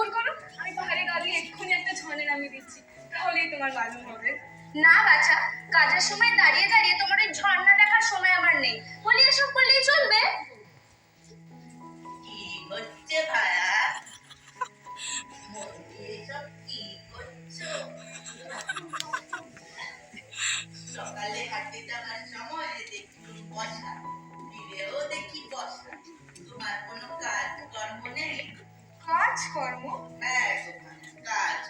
সবুর করো? আমি পাহাড়ে গা দিয়ে এক্ষুনি একটা ঝর্ণে নামিয়ে দিচ্ছি। তাহলেই তোমার মালুম হবে। না বাছা কাজের সময় দাঁড়িয়ে দাঁড়িয়ে তোমার ওই ঝর্ণা দেখার সময় আমার নেই। বলি এসব করলেই চলবে? কি হচ্ছে ভায়া? সকালে হাঁটতে যাওয়ার সময় দেখি বসা ফিরেও দেখি বসা। তোমার কোনো কাজ কর্ম নেই? কাজ কর্ম হ্যাঁ তোমার কাজ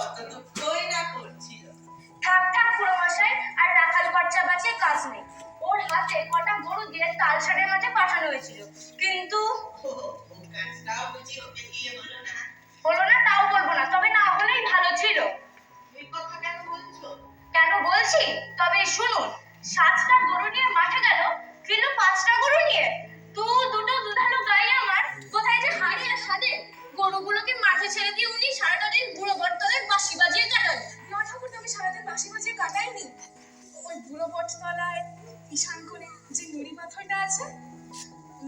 কত দুঃখই না করছিল। থাক থাক পুরো আর রাখাল খরচা বাঁচিয়ে কাজ নেই। ওর হাতে কটা গরু দিয়ে তালসারের মাঠে পাঠানো হয়েছিল। কিন্তু ও কাজটাও বুঝি ওকে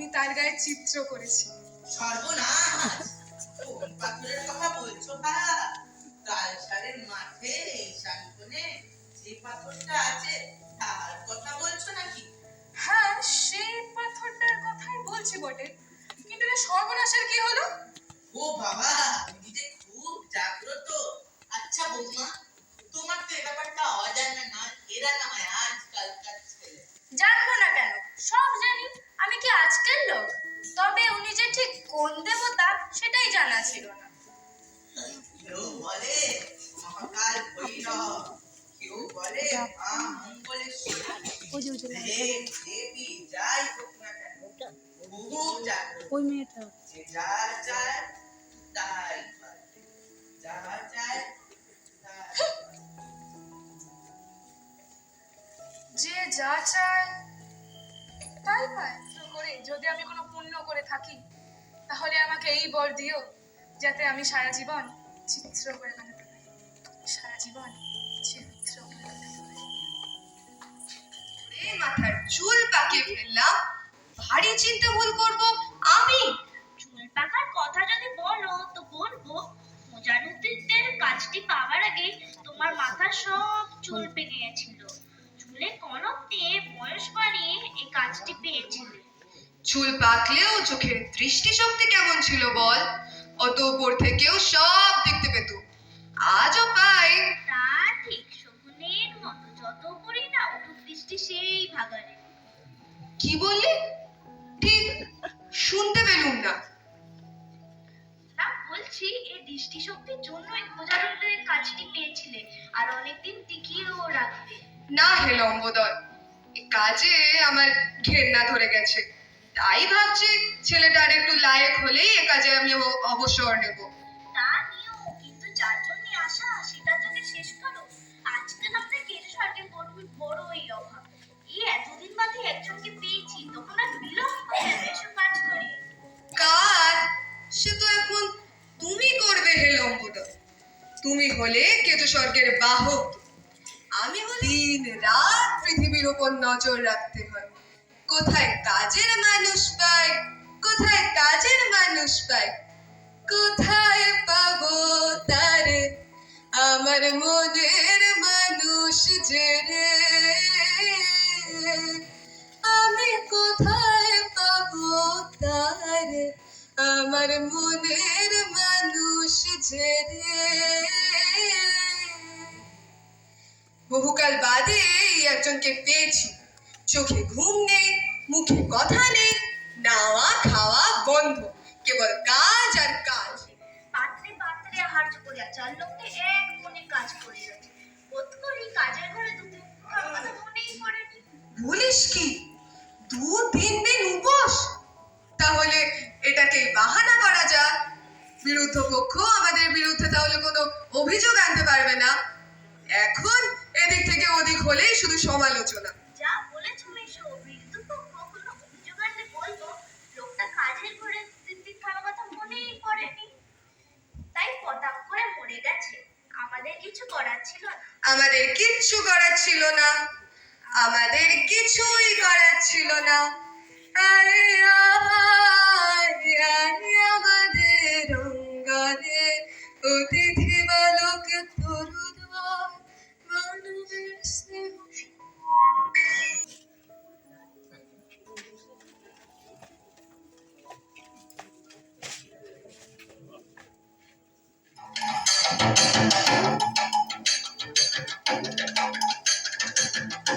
আমি তার গায়ে চিত্র করেছি। সর্বনাশ! কোন পাথরের কথা বলছো ভায়া তালসারের মাঠে শান্তনে যে পাথরটা আছে তার কথা বলছো নাকি? হ্যাঁ সেই পাথরটার কথাই বলছি বটে। কিন্তু এটা সর্বনাশের কি হলো? ও বাবা তুমি যে খুব জাগ্রত। আচ্ছা বৌমা তোমার তো এ ব্যাপারটা অজানা না এরা না হয় আজকালকার ছেলে। জানব কোন দেবতা সেটাই জানা ছিল না। কেউ বলে মহাকাল ভৈরব কেউ বলে মা মঙ্গলেশ্বরী দেবী যাই হোক না কেন বহু ওই মেয়েটা। যে যা চায় তাই পায়। যা চায় যে যা চায় তাই পায়। করে যদি আমি কোনো পুণ্য করে থাকি তাহলে আমাকে এই বর দিও যাতে আমি সারা জীবন চিত্র করে কাটাতে পারি। সারা জীবন চিত্র করে কাটাতে পারি। মাথার চুল পাকিয়ে ফেললাম। ভারী চিন্তা ভুল করব আমি। চুল পাকার কথা যদি বলো তো বলব মোজারুদ্দিনের কাজটি পাওয়ার আগে তোমার মাথার সব চুল পেকে গেছিল। চুলে কনক দিয়ে বয়স বাড়িয়ে এই কাজটি পেয়েছিলে। চুল পাকলেও চোখের দৃষ্টিশক্তি কেমন ছিল বল? অত উপর থেকেও সব দেখতে পেত। আজও পাই। তা ঠিক শকুনের মতো যত করি না উঠুক দৃষ্টি সেই ভাগারে কি বললি? ঠিক শুনতে পেলুম না। না বলছি এই দৃষ্টিশক্তির জন্যই মোজারুদ্দিনের কাজটি পেয়েছিলে আর অনেকদিন টিকিয়েও রাখবে। না হে লম্বোদর এ কাজে আমার ঘেন্না ধরে গেছে। তাই ভাবছি ছেলেটা আর একটু লায়ক হলেই এ কাজে আমি অবসর নেব। তা নিও কিন্তু যার জন্য আশা সেটা যদি শেষ করো। আজকাল আপনার কেটে স্বর্গের বড় বড়ই অভাব। এই এতদিন বাদে একজনকে পেয়েছি তখন আর বিলম্ব এসব কাজ করি। কাজ সে তো এখন তুমি হলে কেতু স্বর্গের বাহক। আমি হলে দিন রাত পৃথিবীর ওপর নজর রাখতে হয়। কোথায় কাজের মানুষ পাই? কোথায় কাজের মানুষ পাই? কোথায় পাবো তার? আমার মনের মানুষ যে রে? আমি কোথায় পাবো তার? আমার মনের মানুষ যে রে? বহুকাল বাদে একজনকে পেয়েছি। চোখে ঘুম নেই মুখে কথা নেই নাওয়া খাওয়া বন্ধ কেবল কাজ আর কাজ। পাত্রে পাত্রে আহার করিয়া চার লোককে এক মনে কাজ করিয়া বোধ করি কাজের ঘরে দুটো কথা মনেই পড়েনি। বলিস কি? দু তিন দিন উপোস? তাহলে এটাকে বাহানা করা যাক। বিরুদ্ধ পক্ষ আমাদের বিরুদ্ধে তাহলে কোনো অভিযোগ আনতে পারবে না। এখন এদিক থেকে ওদিক হলেই শুধু সমালোচনা। করে গেছে। আমাদের কিছু করার ছিল আমাদের কিচ্ছু করার ছিল না। আমাদের কিছুই করার ছিল না। আরে আমাদের অঙ্গনে অতিথি বালক তরুদয় মানবের Thank you.